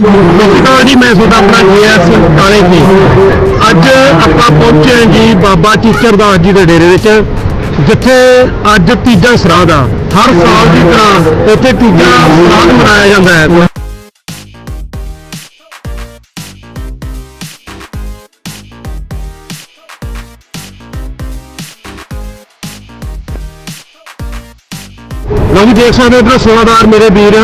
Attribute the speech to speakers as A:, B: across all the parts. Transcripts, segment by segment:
A: ਨਮਸਕਾਰ ਜੀ, ਮੈਂ ਤੁਹਾਡਾ ਆਪਣਾ ਜੀਐਸ ਕਾਲੇ ਜੀ ਅੱਜ ਆਪਾਂ ਪਹੁੰਚੇ ਹਾਂ ਜੀ ਬਾਬਾ ਚੀਚਰ ਦਾਸ ਜੀ ਦੇ ਡੇਰੇ ਵਿੱਚ, ਜਿੱਥੇ ਅੱਜ ਤੀਜਾ ਸਰਾਧ ਆ। ਹਰ ਸਾਲ ਦੀ ਤਰ੍ਹਾਂ ਇੱਥੇ ਤੀਜਾ ਸਰਾਧ ਮਨਾਇਆ ਜਾਂਦਾ ਹੈ। ਲਓ ਜੀ, ਦੇਖ ਸਕਦੇ ਹੋ ਇੱਧਰ ਸੇਵਾਦਾਰ ਮੇਰੇ ਵੀਰ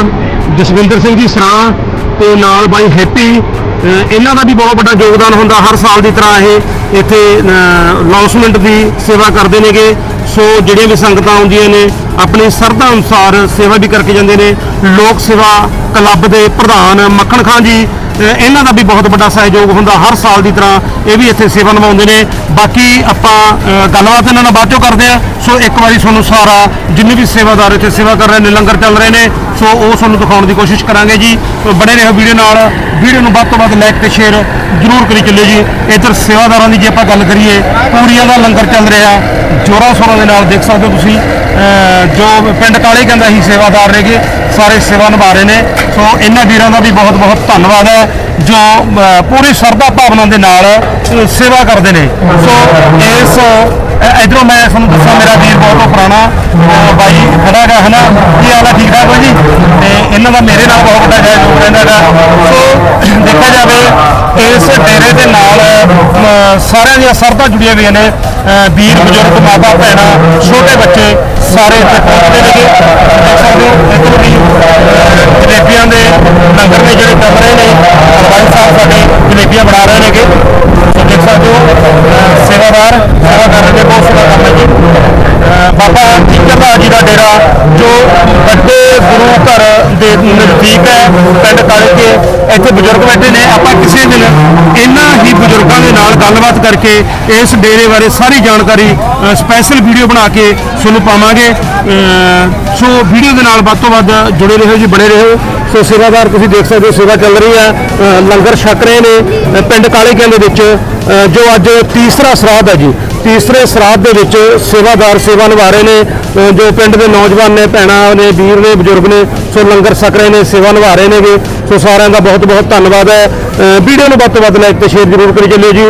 A: ਜਸਵਿੰਦਰ ਸਿੰਘ ਜੀ ਸਰਾ ਤੇ ਨਾਲ ਬਾਈ ਹੈਪੀ ਇਹਨਾਂ ਦਾ ਵੀ ਬਹੁਤ ਵੱਡਾ ਯੋਗਦਾਨ ਹੁੰਦਾ ਹਰ ਸਾਲ ਦੀ ਤਰ੍ਹਾਂ ਇਹ ਇੱਥੇ ਲੌਸਮੈਂਟ ਦੀ ਸੇਵਾ ਕਰਦੇ ਨੇਗੇ। ਸੋ ਜਿਹੜੀਆਂ ਵੀ ਸੰਗਤਾਂ ਆਉਂਦੀਆਂ ਨੇ, ਆਪਣੀ ਸਰਧਾ ਅਨੁਸਾਰ ਸੇਵਾ ਵੀ ਕਰਕੇ ਜਾਂਦੇ ਨੇ। ਲੋਕ ਸੇਵਾ ਕਲੱਬ ਦੇ ਪ੍ਰਧਾਨ ਮੱਖਣ ਖਾਨ ਜੀ ਇਹਨਾਂ ਦਾ ਵੀ ਬਹੁਤ ਵੱਡਾ ਸਹਿਯੋਗ ਹੁੰਦਾ ਹਰ ਸਾਲ ਦੀ ਤਰ੍ਹਾਂ ਇਹ ਵੀ ਇੱਥੇ ਸੇਵਾ ਨਿਭਾਉਂਦੇ ਨੇ। ਬਾਕੀ ਆਪਾਂ ਗੱਲਬਾਤ ਇਹਨਾਂ ਨਾਲ ਬਾਅਦ ਚੋਂ ਕਰਦੇ ਆ ਸੋ ਇੱਕ ਵਾਰੀ ਤੁਹਾਨੂੰ ਸਾਰਾ ਜਿੰਨੇ ਵੀ ਸੇਵਾਦਾਰ ਇੱਥੇ ਸੇਵਾ ਕਰ ਰਹੇ ਨੇ, ਲੰਗਰ ਚੱਲ ਰਹੇ ਨੇ, ਸੋ ਉਹ ਤੁਹਾਨੂੰ ਦਿਖਾਉਣ ਦੀ ਕੋਸ਼ਿਸ਼ ਕਰਾਂਗੇ ਜੀ। ਸੋ ਬਣੇ ਰਹੋ ਵੀਡੀਓ ਨਾਲ। ਵੀਡੀਓ ਨੂੰ ਵੱਧ ਤੋਂ ਵੱਧ ਲਾਈਕ ਤੇ ਸ਼ੇਅਰ ਜ਼ਰੂਰ ਕਰੀ ਚੱਲਿਓ ਜੀ। ਇੱਧਰ ਸੇਵਾਦਾਰਾਂ ਦੀ ਜੇ ਆਪਾਂ ਗੱਲ ਕਰੀਏ ਪੂਰੀਆਂ ਦਾ ਲੰਗਰ ਚੱਲ ਰਿਹਾ। ਜੋਰਾਂ ਸ਼ੋਰਾਂ ਦੇ ਨਾਲ ਦੇਖ ਸਕਦੇ ਹੋ ਤੁਸੀਂ ਅਹ ਜੋ ਪਿੰਡ ਕਾਲੇ ਕਹਿੰਦਾ ਹੀ ਸੇਵਾਦਾਰ ਨੇਗੇ ਸਾਰੇ ਸੇਵਾ ਨਿਭਾ ਰਹੇ ਨੇ। ਸੋ ਇਹਨਾਂ ਵੀਰਾਂ ਦਾ ਵੀ ਬਹੁਤ ਬਹੁਤ ਧੰਨਵਾਦ ਹੈ ਜੋ ਪੂਰੀ ਸਰਦਾ ਭਾਵਨਾ ਦੇ ਨਾਲ ਸੇਵਾ ਕਰਦੇ ਨੇ। ਸੋ ਇਸ ਅਹ, ਇੱਧਰੋਂ ਮੈਂ ਤੁਹਾਨੂੰ ਦੱਸਾਂ ਮੇਰਾ ਵੀਰ ਬਹੁਤ ਪੁਰਾਣਾ ਬਾਈ ਖੜਾ ਹੈਗਾ ਹੈ ਨਾ ਕੀ ਹਾਲ ਹੈ ਠੀਕ ਠਾਕ ਹੋ ਜੀ? ਤੇ ਇਹਨਾਂ ਦਾ ਮੇਰੇ ਨਾਲ ਬਹੁਤ ਵੱਡਾ ਸਹਿਯੋਗ ਰਹਿੰਦਾ ਹੈਗਾ। ਸੋ ਦੇਖਿਆ ਜਾਵੇ ਇਸ ਡੇਰੇ ਦੇ ਨਾਲ ਸਾਰਿਆਂ ਦੀਆਂ ਸਰਦਾ ਜੁੜੀਆਂ ਹੋਈਆਂ ਨੇ ਵੀਰ ਬਜ਼ੁਰਗ ਮਾਤਾ ਭੈਣਾਂ ਛੋਟੇ ਬੱਚੇ ਸਾਰੇ ਇੱਥੇ ਪਹੁੰਚਦੇ ਨੇਗੇ। ਦੇਖ ਸਕਦੇ ਹੋ ਇੱਧਰ ਵੀ ਅਹ, ਜਲੇਬੀਆਂ ਦੇ ਲੰਗਰ ਨੇ ਜਿਹੜੇ ਚੱਲ ਰਹੇ ਨੇ। ਬਾਈ ਸਾਹਿਬ ਸਾਡੇ ਜਲੇਬੀਆਂ ਬਣਾ ਰਹੇ ਨੇਗੇ। ਸੋ ਦੇਖ ਸਕਦੇ ਹੋ ਸੇਵਾਦਾਰ ਸੇਵਾ ਕਰ ਰਹੇ ਨੇ ਬਹੁਤ ਸੇਵਾ ਕੰਮ ਹੈ ਜੀ। ਅਹ, ਬਾਬਾ ਟੀਚਰਦਾਸ ਜੀ ਦਾ ਡੇਰਾ ਜੋ ਵੱਡੇ ਗੁਰੂ ਘਰ ਦੇ ਨਜ਼ਦੀਕ ਹੈ, ਪਿੰਡ ਕਾਲੇ ਕੇ ਇੱਥੇ ਬਜ਼ੁਰਗ ਬੈਠੇ ਨੇ, ਆਪਾਂ ਕਿਸੇ ਦਿਨ ਇਹਨਾਂ ਹੀ ਬਜ਼ੁਰਗਾਂ ਦੇ ਨਾਲ ਗੱਲਬਾਤ ਕਰਕੇ ਇਸ ਡੇਰੇ ਬਾਰੇ ਸਾਰੀ ਜਾਣਕਾਰੀ ਸਪੈਸ਼ਲ ਵੀਡੀਓ ਬਣਾ ਕੇ ਤੁਹਾਨੂੰ ਪਾਵਾਂਗੇ। ਸੋ ਵੀਡੀਓ ਦੇ ਨਾਲ ਵੱਧ ਤੋਂ ਵੱਧ ਜੁੜੇ ਰਹੋ ਜੀ, ਬਣੇ ਰਹੋ। ਸੋ ਸੇਵਾਦਾਰ ਤੁਸੀਂ ਦੇਖ ਸਕਦੇ ਹੋ, ਸੇਵਾ ਚੱਲ ਰਹੀ ਹੈ। ਲੰਗਰ ਛਕ ਰਹੇ ਨੇ ਪਿੰਡ ਕਾਲੇ ਕੇ ਦੇ ਵਿੱਚ ਜੋ ਅੱਜ ਤੀਸਰਾ ਸਰਾਧ ਹੈ ਜੀ ਤੀਸਰੇ ਸਰਾਧ ਦੇ ਵਿੱਚ ਸੇਵਾਦਾਰ ਸੇਵਾ ਨਿਭਾ ਰਹੇ ਨੇ ਜੋ ਪਿੰਡ ਦੇ ਨੌਜਵਾਨ ਨੇ, ਭੈਣਾਂ ਨੇ, ਵੀਰ ਨੇ, ਬਜ਼ੁਰਗ ਨੇ, ਸੋ ਲੰਗਰ ਛਕ ਰਹੇ ਨੇ, ਸੇਵਾ ਨਿਭਾ ਰਹੇ ਨੇਗੇ। ਸੋ ਸਾਰਿਆਂ ਦਾ ਬਹੁਤ ਬਹੁਤ ਧੰਨਵਾਦ ਹੈ। ਵੀਡੀਓ ਨੂੰ ਵੱਧ ਤੋਂ ਵੱਧ ਲਾਈਕ ਤੇ ਸ਼ੇਅਰ ਜ਼ਰੂਰ ਕਰੀ ਚੱਲਿਓ ਜੀ।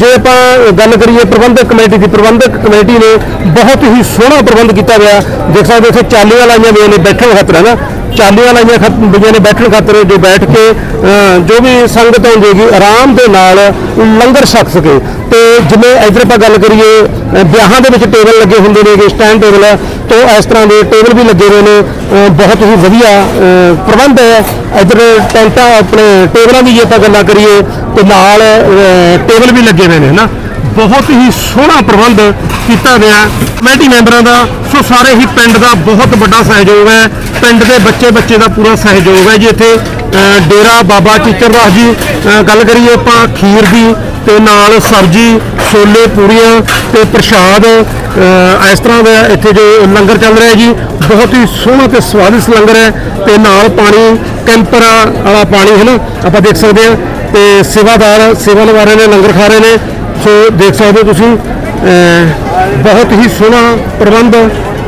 A: ਜੇ ਆਪਾਂ ਗੱਲ ਕਰੀਏ ਪ੍ਰਬੰਧਕ ਕਮੇਟੀ ਦੀ, ਪ੍ਰਬੰਧਕ ਕਮੇਟੀ ਨੇ ਬਹੁਤ ਹੀ ਸੋਹਣਾ ਪ੍ਰਬੰਧ ਕੀਤਾ ਗਿਆ ਦੇਖ ਸਕਦੇ ਇੱਥੇ ਚਾਲੀਆਂ ਲਾਈਆਂ ਹੋਈਆਂ ਨੇ ਬੈਠਣ ਖਾਤਰ ਹੈ ਨਾ ਚਾਲੀਆਂ ਲਾਈਆਂ ਖਤ ਨੇ ਬੈਠਣ ਖਾਤਰ ਜੇ ਬੈਠ ਕੇ ਜੋ ਵੀ ਸੰਗਤ ਆਉਂਦੀ ਆਰਾਮ ਦੇ ਨਾਲ ਲੰਗਰ ਛਕ ਸਕੇ। ਤੇ ਜਿਵੇਂ ਇਧਰ ਆਪਾਂ ਗੱਲ ਕਰੀਏ ਵਿਆਹਾਂ ਦੇ ਵਿੱਚ ਟੇਬਲ ਲੱਗੇ ਹੁੰਦੇ ਨੇਗੇ ਸਟੈਂਡ ਟੇਬਲ, ਤੋਂ ਇਸ ਤਰ੍ਹਾਂ ਦੇ ਟੇਬਲ ਵੀ ਲੱਗੇ ਹੋਏ ਨੇ। ਬਹੁਤ ਹੀ ਵਧੀਆ ਪ੍ਰਬੰਧ ਹੈ। ਇਧਰ ਟੈਂਟਾਂ ਆਪਣੇ ਟੇਬਲਾਂ ਦੀ ਜੇ ਆਪਾਂ ਗੱਲਾਂ ਕਰੀਏ, ਤੇ ਨਾਲ ਟੇਬਲ ਵੀ ਲੱਗੇ ਹੋਏ ਨੇ, ਹਨਾ? ਬਹੁਤ ਹੀ ਸੋਹਣਾ ਪ੍ਰਬੰਧ ਕੀਤਾ ਗਿਆ। ਕਮੇਟੀ ਮੈਂਬਰਾਂ ਦਾ, ਸੋ ਸਾਰੇ ਹੀ ਪਿੰਡ ਦਾ ਬਹੁਤ ਵੱਡਾ ਸਹਿਯੋਗ ਹੈ। ਪਿੰਡ ਦੇ ਬੱਚੇ ਬੱਚੇ ਦਾ ਪੂਰਾ ਸਹਿਯੋਗ ਹੈ ਜੀ ਇੱਥੇ। ਡੇਰਾ ਬਾਬਾ ਚੀਚਰਦਾਸ ਜੀ ਗੱਲ ਕਰੀਏ ਆਪਾਂ ਖੀਰ ਦੀ ਤੇ ਨਾਲ ਸਬਜ਼ੀ, ਛੋਲੇ ਪੂਰੀਆਂ ਤੇ ਪ੍ਰਸ਼ਾਦ ਇਸ ਤਰ੍ਹਾਂ ਦਾ ਇੱਥੇ ਜੋ ਲੰਗਰ ਚੱਲ ਰਿਹਾ ਜੀ, ਬਹੁਤ ਹੀ ਸੋਹਣਾ ਤੇ ਸਵਾਦਿਸ਼ਟ ਲੰਗਰ ਹੈ ਤੇ ਨਾਲ ਪਾਣੀ, ਕੈਂਪਰ ਵਾਲਾ ਪਾਣੀ ਹੈ ਨਾ, ਆਪਾਂ ਦੇਖ ਸਕਦੇ ਹਾਂ। ਤੇ ਸੇਵਾਦਾਰ, ਸੇਵਾ ਨਿਭਾ ਰਹੇ ਨੇ, ਲੰਗਰ ਖਾ ਰਹੇ ਨੇ। ਸੋ ਦੇਖ ਸਕਦੇ ਹੋ ਤੁਸੀਂ ਬਹੁਤ ਹੀ ਸੋਹਣਾ ਪ੍ਰਬੰਧ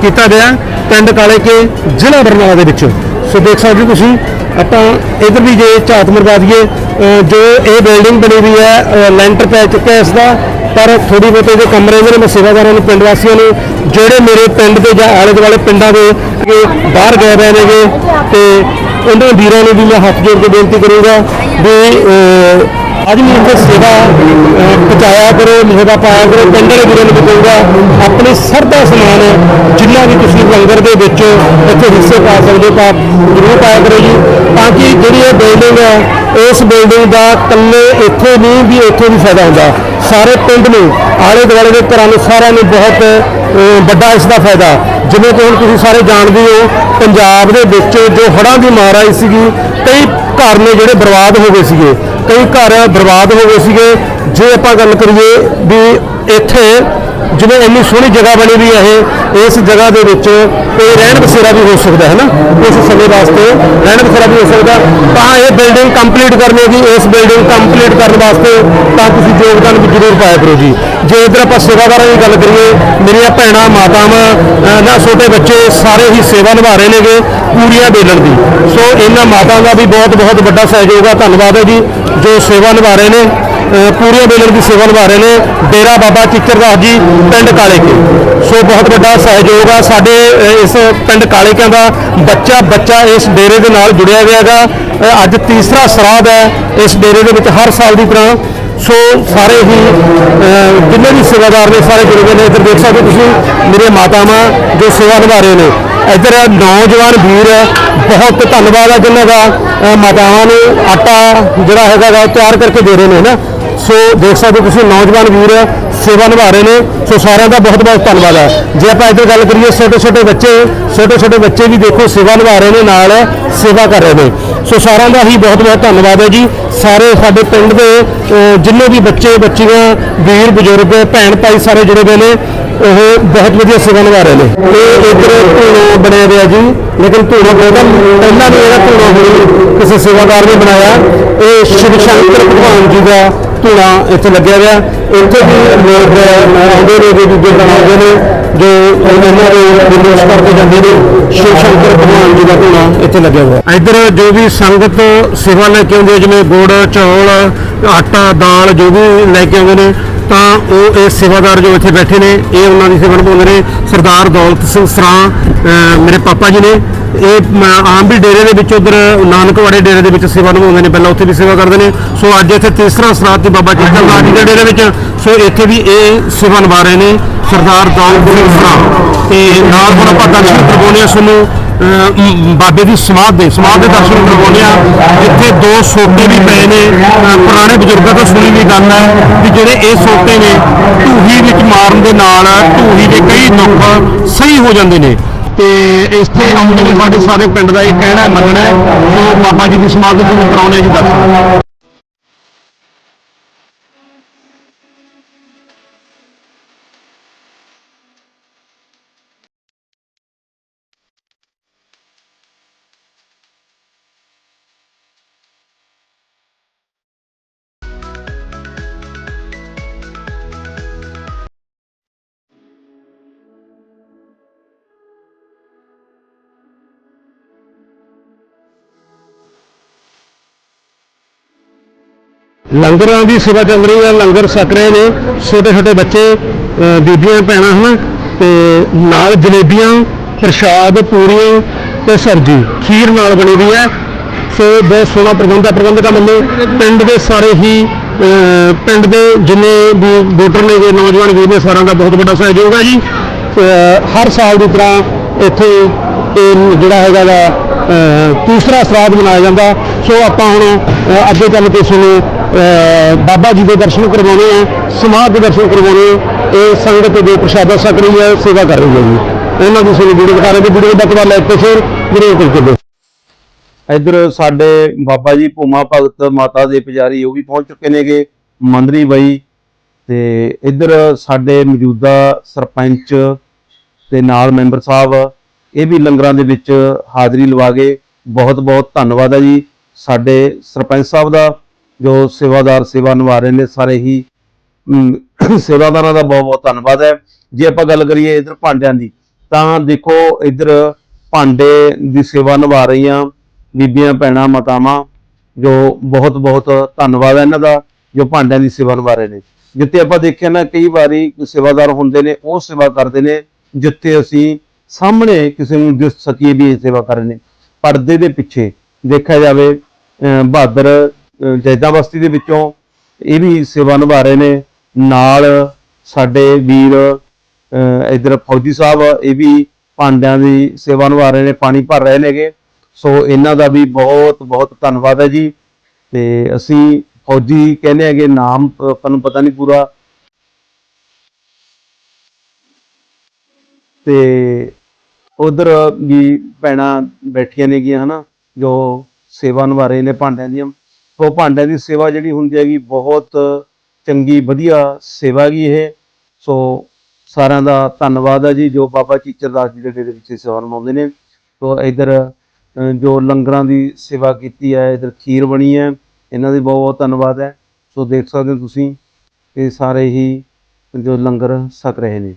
A: ਕੀਤਾ ਗਿਆ ਪਿੰਡ ਕਾਲੇ ਕੇ ਜ਼ਿਲ੍ਹਾ ਬਰਨਾਲਾ ਦੇ ਵਿੱਚ। ਸੋ ਦੇਖ ਸਕਦੇ ਹੋ ਤੁਸੀਂ, ਆਪਾਂ ਇਧਰ ਵੀ ਜੇ ਝਾਤ ਮਰਵਾ ਦਈਏ ਜੋ ਇਹ ਬਿਲਡਿੰਗ ਬਣੀ ਹੋਈ ਹੈ ਲੈਂਟਰ ਪੈ ਚੁੱਕਿਆ ਇਸ ਦਾ ਪਰ ਥੋੜੀ ਬਹੁਤੇ ਜੋ ਕਮਰੇ ਨੇ, ਮੈਂ ਸੇਵਾਦਾਰਾਂ ਨੂੰ, ਪਿੰਡ ਵਾਸੀਆਂ ਨੂੰ, ਜਿਹੜੇ ਮੇਰੇ ਪਿੰਡ ਦੇ ਜਾਂ ਆਲੇ ਦੁਆਲੇ ਪਿੰਡਾਂ ਦੇ ਬਾਹਰ ਗਏ ਹੋਏ ਨੇਗੇ, ਤੇ ਉਹਨਾਂ ਵੀਰਾਂ ਨੂੰ ਵੀ ਮੈਂ ਹੱਥ ਜੋੜ ਕੇ ਬੇਨਤੀ ਕਰੂੰਗਾ ਵੀ ਅੱਜ ਵੀ ਇੱਥੇ ਸੇਵਾ ਪਹੁੰਚਾਇਆ ਕਰੋ ਨਿਹਦਾ ਪਾਇਆ ਕਰੋ, ਪਿੰਡ ਦੇ ਵੀਰਾਂ ਨੂੰ ਵੀ ਕਹੂੰਗਾ, ਆਪਣੀ ਸਰਦਾ ਸਮਾਨ ਜਿੰਨਾ ਵੀ ਤੁਸੀਂ ਲੰਗਰ ਦੇ ਵਿੱਚ ਇੱਥੇ ਹਿੱਸੇ ਪਾ ਸਕਦੇ ਹੋ ਪਾ ਜ਼ਰੂਰ ਪਾਇਆ ਕਰੋ ਜੀ। ਤਾਂ ਕਿ ਜਿਹੜੀ ਇਹ ਬਿਲਡਿੰਗ ਹੈ, ਉਸ ਬਿਲਡਿੰਗ ਦਾ ਇਕੱਲੇ ਇੱਥੇ ਨਹੀਂ ਵੀ ਇੱਥੇ ਵੀ ਫਾਇਦਾ ਹੁੰਦਾ। ਸਾਰੇ ਪਿੰਡ ਨੂੰ ਆਲੇ ਦੁਆਲੇ ਦੇ ਘਰਾਂ ਨੂੰ ਸਾਰਿਆਂ ਨੂੰ ਬਹੁਤ ਵੱਡਾ ਇਸ ਦਾ ਫਾਇਦਾ। ਜਿਵੇਂ ਕਿ ਹੁਣ ਤੁਸੀਂ ਸਾਰੇ ਜਾਣਦੇ ਹੋ, ਪੰਜਾਬ ਦੇ ਵਿੱਚ ਜੋ ਹੜ੍ਹਾਂ ਦੀ ਮਾਰ ਆਈ ਸੀਗੀ, ਕਈ ਘਰ ਨੇ ਜਿਹੜੇ ਬਰਬਾਦ ਹੋ ਗਏ ਸੀਗੇ, ਕਈ ਘਰ ਬਰਬਾਦ ਹੋ ਗਏ ਸੀਗੇ। ਜੇ ਆਪਾਂ ਗੱਲ ਕਰੀਏ ਵੀ ਇੱਥੇ ਜਿਵੇਂ ਇੰਨੀ ਸੋਹਣੀ ਜਗ੍ਹਾ ਬਣੀ ਵੀ ਇਹ, ਇਸ ਜਗ੍ਹਾ ਦੇ ਵਿੱਚ ਕੋਈ ਰਹਿਣ ਬਸੇਰਾ ਵੀ ਹੋ ਸਕਦਾ ਹੈ ਨਾ ਇਸ ਸਮੇਂ ਵਾਸਤੇ ਰਹਿਣ ਬਸੇਰਾ ਵੀ ਹੋ ਸਕਦਾ। ਤਾਂ ਇਹ ਬਿਲਡਿੰਗ ਕੰਪਲੀਟ ਕਰਨੀ ਹੈ ਜੀ, ਇਸ ਬਿਲਡਿੰਗ ਕੰਪਲੀਟ ਕਰਨ ਵਾਸਤੇ ਤਾਂ ਤੁਸੀਂ ਯੋਗਦਾਨ ਵੀ ਜ਼ਰੂਰ ਪਾਇਆ ਕਰੋ ਜੀ। ਜੇ ਇਧਰ ਆਪਾਂ ਸੇਵਾਦਾਰਾਂ ਦੀ ਗੱਲ ਕਰੀਏ, ਮੇਰੀਆਂ ਭੈਣਾਂ, ਮਾਤਾਵਾਂ ਨਾ ਛੋਟੇ ਬੱਚੇ ਸਾਰੇ ਹੀ ਸੇਵਾ ਨਿਭਾ ਰਹੇ ਨੇਗੇ ਪੂਰੀਆਂ ਬੇਲਣ ਦੀ। ਸੋ ਇਹਨਾਂ ਮਾਤਾ ਦਾ ਵੀ ਬਹੁਤ ਬਹੁਤ ਵੱਡਾ ਸਹਿਯੋਗ ਆ, ਧੰਨਵਾਦ ਹੈ ਜੀ, ਜੋ ਸੇਵਾ ਨਿਭਾ ਰਹੇ ਨੇ। ਅਹ ਪੂਰੀਆਂ ਬੇਲਣ ਦੀ ਸੇਵਾ ਨਿਭਾ ਰਹੇ ਨੇ ਡੇਰਾ ਬਾਬਾ ਚਿੱਚਰਦਾਸ ਜੀ, ਪਿੰਡ ਕਾਲੇ ਕੇ ਸੋ ਬਹੁਤ ਵੱਡਾ ਸਹਿਯੋਗ ਆ ਸਾਡੇ ਇਸ ਪਿੰਡ ਕਾਲੇਕਿਆਂ ਦਾ ਬੱਚਾ ਬੱਚਾ ਇਸ ਡੇਰੇ ਦੇ ਨਾਲ ਜੁੜਿਆ ਹੋਇਆ ਹੈਗਾ। ਅੱਜ ਤੀਸਰਾ ਸਰਾਧ ਹੈ ਇਸ ਡੇਰੇ ਦੇ ਵਿੱਚ ਹਰ ਸਾਲ ਦੀ ਤਰ੍ਹਾਂ। ਸੋ ਸਾਰੇ ਹੀ ਜਿੰਨੇ ਵੀ ਸੇਵਾਦਾਰ ਨੇ, ਸਾਰੇ ਜੁੜੇ ਹੋਏ ਨੇ। ਇੱਧਰ ਦੇਖ ਸਕਦੇ ਹੋ ਤੁਸੀਂ, ਮੇਰੇ ਮਾਤਾਵਾਂ ਜੋ ਸੇਵਾ ਨਿਭਾ ਰਹੇ ਨੇ। ਇੱਧਰ ਨੌਜਵਾਨ ਵੀਰ ਬਹੁਤ ਧੰਨਵਾਦ ਹੈ ਜਿਨ੍ਹਾਂ ਦਾ। ਮਾਤਾਵਾਂ ਨੂੰ ਆਟਾ ਜਿਹੜਾ ਹੈਗਾ ਗਾ ਤਿਆਰ ਕਰਕੇ ਦੇ ਰਹੇ ਨੇ ਨਾ? ਸੋ ਦੇਖ ਸਕਦੇ ਹੋ ਤੁਸੀਂ ਨੌਜਵਾਨ ਵੀਰ ਸੇਵਾ ਨਿਭਾ ਰਹੇ ਨੇ। ਸੋ ਸਾਰਿਆਂ ਦਾ ਬਹੁਤ ਬਹੁਤ ਧੰਨਵਾਦ ਹੈ। ਜੇ ਆਪਾਂ ਇੱਧਰ ਗੱਲ ਕਰੀਏ ਛੋਟੇ ਛੋਟੇ ਬੱਚੇ ਛੋਟੇ ਛੋਟੇ ਬੱਚੇ ਵੀ ਦੇਖੋ ਸੇਵਾ ਨਿਭਾ ਰਹੇ ਨੇ, ਨਾਲ ਸੇਵਾ ਕਰ ਰਹੇ ਨੇ। ਸੋ ਸਾਰਿਆਂ ਦਾ ਹੀ ਬਹੁਤ ਬਹੁਤ ਧੰਨਵਾਦ ਹੈ ਜੀ। ਸਾਰੇ ਸਾਡੇ ਪਿੰਡ ਦੇ ਜਿੰਨੇ ਵੀ ਬੱਚੇ, ਬੱਚੀਆਂ, ਵੀਰ, ਬਜ਼ੁਰਗ, ਭੈਣ ਭਾਈ ਸਾਰੇ ਜੁੜੇ ਹੋਏ ਨੇ, ਉਹ ਬਹੁਤ ਵਧੀਆ ਸੇਵਾ ਨਿਭਾ ਰਹੇ ਨੇ। ਇਹ ਇੱਧਰ ਧੂਣਾ ਬਣਿਆ ਹੋਇਆ ਜੀ। ਲੇਕਿਨ ਧੂਣਾ ਬਹੁਤਾ ਪਹਿਲਾਂ ਵੀ ਇਹਦਾ ਧੂਣਾ ਹੋਈ ਕਿਸੇ ਸੇਵਾਦਾਰ ਨੇ ਬਣਾਇਆ। ਇਹ ਸ਼੍ਰੀ ਸ਼ੰਕਰ ਭਗਵਾਨ ਜੀ ਦਾ ਧੂਣਾ ਇੱਥੇ ਲੱਗਿਆ ਹੋਇਆ। ਇੱਥੇ ਵੀ ਲੋਕ ਆਉਂਦੇ ਨੇ, ਜੋ ਦੂਜੇ ਬਣਾਉਂਦੇ ਨੇ, ਜੋ ਇਹਨਾਂ ਦੇ ਵਿਨੋਸ ਕਰਕੇ ਜਾਂਦੇ ਨੇ ਸ਼ਿਵ ਸ਼ੰਕਰ ਭਗਵਾਨ ਜੀ ਦਾ ਧੂਣਾ ਇੱਥੇ ਲੱਗਿਆ ਹੋਇਆ। ਇੱਧਰ ਜੋ ਵੀ ਸੰਗਤ ਸੇਵਾ ਲੈ ਕੇ ਆਉਂਦੀ ਹੈ, ਜਿਵੇਂ ਗੁੜ, ਚੌਲ, ਆਟਾ, ਦਾਲ ਜੋ ਵੀ ਲੈ ਕੇ ਆਉਂਦੇ ਨੇ, ਤਾਂ ਉਹ ਇਹ ਸੇਵਾਦਾਰ ਜੋ ਇੱਥੇ ਬੈਠੇ ਨੇ, ਇਹ ਉਹਨਾਂ ਦੀ ਸੇਵਾ ਨਿਭਾਉਂਦੇ ਨੇ। ਸਰਦਾਰ ਦੌਲਤ ਸਿੰਘ ਸਰਾਂ ਮੇਰੇ ਪਾਪਾ ਜੀ ਨੇ ਇਹ ਮ- ਆਮ ਵੀ ਡੇਰੇ ਦੇ ਵਿੱਚ ਉਧਰ ਨਾਨਕਵਾੜੇ ਡੇਰੇ ਦੇ ਵਿੱਚ ਸੇਵਾ ਨਿਭਾਉਂਦੇ ਨੇ ਪਹਿਲਾਂ ਉੱਥੇ ਵੀ ਸੇਵਾ ਕਰਦੇ ਨੇ। ਸੋ ਅੱਜ ਇੱਥੇ ਤੀਸਰਾ ਸਰਾਧ 'ਤੇ ਬਾਬਾ ਚਿੱਤਰ ਜੀ ਦੇ ਡੇਰੇ ਵਿੱਚ ਸੋ ਇੱਥੇ ਵੀ ਇਹ ਸੇਵਾ ਨਿਭਾ ਰਹੇ ਨੇ ਸਰਦਾਰ ਦੌਲਤ ਸਿੰਘ ਸਰਾਂ ਤੇ ਨਾਲ ਹੁਣ ਆਪਾਂ ਦਰਸ਼ਨ ਕਰਵਾਉਂਦੇ ਹਾਂ ਤੁਹਾਨੂੰ ਅਹ, ਮ- ਬਾਬੇ ਦੀ ਸਮਾਧ ਦੇ ਸਮਾਧ ਦੇ ਦਰਸ਼ਨ ਕਰਵਾਉਂਦੇ ਆ ਜਿੱਥੇ ਦੋ ਸੋਟੇ ਵੀ ਪਏ ਨੇ ਅਹ, ਪੁਰਾਣੇ ਬਜ਼ੁਰਗਾਂ ਤੋਂ ਸੁਣੀ ਵੀ ਗੱਲ ਹੈ ਕਿ ਜਿਹੜੇ ਇਹ ਸੋਟੇ ਨੇ ਢੂਹੀ ਵਿੱਚ ਮਾਰਨ ਦੇ ਨਾਲ ਢੂਹੀ ਦੇ ਕਈ ਦੁੱਖ ਸਹੀ ਹੋ ਜਾਂਦੇ ਨੇ। ਤੇ ਇੱਥੇ ਆਉਂਦੇ ਨੇ ਸਾਡੇ ਸਾਰੇ ਪਿੰਡ ਦਾ ਇਹ ਕਹਿਣਾ ਮੰਨਣਾ ਹੈ ਕਿ ਬਾਬਾ ਜੀ ਦੀ ਸਮਾਗਮ ਨੂੰ ਤੁਹਾਨੂੰ ਕਰਾਉਣੇ ਜੀ ਦਰਸ਼ਨ। ਲੰਗਰਾਂ ਦੀ ਸੇਵਾ ਚੱਲ ਰਹੀ ਹੈ, ਲੰਗਰ ਛਕ ਰਹੇ ਨੇ, ਛੋਟੇ ਛੋਟੇ ਬੱਚੇ ਬੀਬੀਆਂ, ਭੈਣਾਂ, ਹਨ? ਤੇ ਨਾਲ ਜਲੇਬੀਆਂ, ਪ੍ਰਸ਼ਾਦ ਪੂਰੀਆਂ ਤੇ ਸਬਜ਼ੀ, ਖੀਰ ਨਾਲ ਬਣੀ ਹੋਈ ਹੈ। ਸੋ ਬਹੁਤ ਸੋਹਣਾ ਪ੍ਰਬੰਧ ਹੈ, ਪ੍ਰਬੰਧਕਾਂ ਵੱਲੋਂ ਪਿੰਡ ਦੇ ਸਾਰੇ ਹੀ ਪਿੰਡ ਦੇ ਜਿੰਨੇ ਵੀ ਵੋਟਰ ਨੇ ਜੇ ਨੌਜਵਾਨ ਵੀਰ ਨੇ ਸਾਰਿਆਂ ਦਾ ਬਹੁਤ ਵੱਡਾ ਸਹਿਯੋਗ ਹੈ ਜੀ। ਹਰ ਸਾਲ ਦੀ ਤਰ੍ਹਾਂ ਇੱਥੇ ਇਹ ਜਿਹੜਾ ਹੈਗਾ ਗਾ ਅਹ, ਤੀਸਰਾ ਸਰਾਧ ਮਨਾਇਆ ਜਾਂਦਾ। ਸੋ ਆਪਾਂ ਹੁਣ ਅੱਗੇ ਚੱਲ ਕੇ ਸੁਣੋ ਬਾਬਾ ਜੀ ਦੇ ਦਰਸ਼ਨ ਕਰਵਾਉਣੇ ਆ, ਸਮਾਧ ਦੇ ਦਰਸ਼ਨ ਕਰਵਾਉਣੇ ਆ, ਇਹ ਸੰਗਤ ਦੇ ਪ੍ਰਸ਼ਾਦਾ ਛਕ ਰਹੀ ਹੈ, ਸੇਵਾ ਕਰ ਰਹੀ ਹੈ ਜੀ। ਉਹਨਾਂ ਦੀ ਸਾਨੂੰ ਵੀਡੀਓ ਦਿਖਾ ਰਹੇ ਨੇ, ਵੀਡੀਓ ਦਾ ਕਵਾ ਲਾਈਕ ਤੇ ਸ਼ੇਅਰ ਜ਼ਰੂਰ ਕਰਕੇ ਦਿਓ।
B: ਇੱਧਰ ਸਾਡੇ ਬਾਬਾ ਜੀ ਭੂਮਾ ਭਗਤ ਮਾਤਾ ਦੇ ਪੁਜਾਰੀ, ਉਹ ਵੀ ਪਹੁੰਚ ਚੁੱਕੇ ਨੇਗੇ, ਮੰਦਰੀ ਬਾਈ। ਤੇ ਇੱਧਰ ਸਾਡੇ ਮੌਜੂਦਾ ਸਰਪੰਚ ਤੇ ਨਾਲ ਮੈਂਬਰ ਸਾਹਿਬ, ਇਹ ਵੀ ਲੰਗਰਾਂ ਦੇ ਵਿੱਚ ਹਾਜ਼ਰੀ ਲਵਾ ਗਏ ਬਹੁਤ ਬਹੁਤ ਧੰਨਵਾਦ ਹੈ ਜੀ। ਸਾਡੇ ਸਰਪੰਚ ਸਾਹਿਬ ਦਾ ਜੋ ਸੇਵਾਦਾਰ ਸੇਵਾ ਨਿਭਾ ਰਹੇ ਨੇ ਸਾਰੇ ਹੀ ਅਮ, ਸੇਵਾਦਾਰਾਂ ਦਾ ਬਹੁਤ ਬਹੁਤ ਧੰਨਵਾਦ ਹੈ। ਜੇ ਆਪਾਂ ਗੱਲ ਕਰੀਏ ਇੱਧਰ ਭਾਂਡਿਆਂ ਦੀ ਤਾਂ ਦੇਖੋ ਇੱਧਰ ਭਾਂਡੇ ਦੀ ਸੇਵਾ ਨਿਭਾ ਰਹੀਆਂ ਬੀਬੀਆਂ ਭੈਣਾਂ ਮਾਤਾਵਾਂ ਜੋ ਬਹੁਤ ਬਹੁਤ ਧੰਨਵਾਦ ਹੈ ਇਹਨਾਂ ਦਾ ਜੋ ਭਾਂਡਿਆਂ ਦੀ ਸੇਵਾ ਨਿਭਾ ਰਹੇ ਨੇ। ਜਿੱਥੇ ਆਪਾਂ ਦੇਖਿਆ ਨਾ ਕਈ ਵਾਰੀ ਸੇਵਾਦਾਰ ਹੁੰਦੇ ਨੇ ਉਹ ਸੇਵਾ ਕਰਦੇ ਨੇ ਜਿੱਥੇ ਅਸੀਂ ਸਾਹਮਣੇ ਕਿਸੇ ਨੂੰ ਦਿਸ ਸਕੀਏ ਵੀ ਇਹ ਸੇਵਾ ਕਰ ਰਹੇ ਨੇ। ਪਰਦੇ ਦੇ ਪਿੱਛੇ ਦੇਖਿਆ ਜਾਵੇ ਅਹ ਬਹਾਦਰ ਜੈਦਾ ਬਸਤੀ ਦੇ ਵਿੱਚੋਂ ਇਹ ਵੀ ਸੇਵਾ ਨਿਭਾ ਰਹੇ ਨੇ। ਨਾਲ ਸਾਡੇ ਵੀਰ, ਅਹ ਇੱਧਰ ਫੌਜੀ ਸਾਹਿਬ, ਇਹ ਵੀ ਭਾਂਡਿਆਂ ਦੀ ਸੇਵਾ ਨਿਭਾ ਰਹੇ ਨੇ, ਪਾਣੀ ਭਰ ਰਹੇ ਨੇਗੇ। ਸੋ ਇਹਨਾਂ ਦਾ ਵੀ ਬਹੁਤ ਬਹੁਤ ਧੰਨਵਾਦ ਹੈ ਜੀ। ਤੇ ਅਸੀਂ ਫੌਜੀ ਕਹਿੰਦੇ ਹੈਗੇ, ਨਾਮ ਅਹ ਆਪਾਂ ਨੂੰ ਪਤਾ ਨਹੀਂ ਪੂਰਾ। ਤੇ ਉਧਰ ਵੀ ਭੈਣਾਂ ਬੈਠੀਆਂ ਨੇਗੀਆਂ, ਹਨਾ, ਜੋ ਸੇਵਾ ਨਿਭਾ ਰਹੇ ਨੇ ਭਾਂਡਿਆਂ ਦੀਆਂ। ਭਾਂਡਿਆਂ ਦੀ ਸੇਵਾ ਜਿਹੜੀ ਹੁੰਦੀ ਹੈਗੀ, ਬਹੁਤ ਚੰਗੀ, ਵਧੀਆ ਸੇਵਾ ਹੈਗੀ ਇਹ। ਸੋ ਸਾਰਿਆਂ ਦਾ ਧੰਨਵਾਦ ਹੈ ਜੀ, ਜੋ ਬਾਬਾ ਚੀਚਰ ਦਾਸ ਜੀ ਦੇ ਡੇਰੇ ਵਿੱਚ ਸੇਵਾ ਨਿਭਾਉਂਦੇ ਨੇ। ਸੋ ਇੱਧਰ ਜੋ ਲੰਗਰਾਂ ਦੀ ਸੇਵਾ ਕੀਤੀ ਹੈ, ਇੱਧਰ ਖੀਰ ਬਣੀ ਹੈ, ਇਹਨਾਂ ਦੀ ਬਹੁਤ ਬਹੁਤ ਧੰਨਵਾਦ ਹੈ। ਸੋ ਦੇਖ ਸਕਦੇ ਹੋ ਤੁਸੀਂ, ਇਹ ਸਾਰੇ ਹੀ ਜੋ ਲੰਗਰ ਸਕ ਰਹੇ ਨੇ।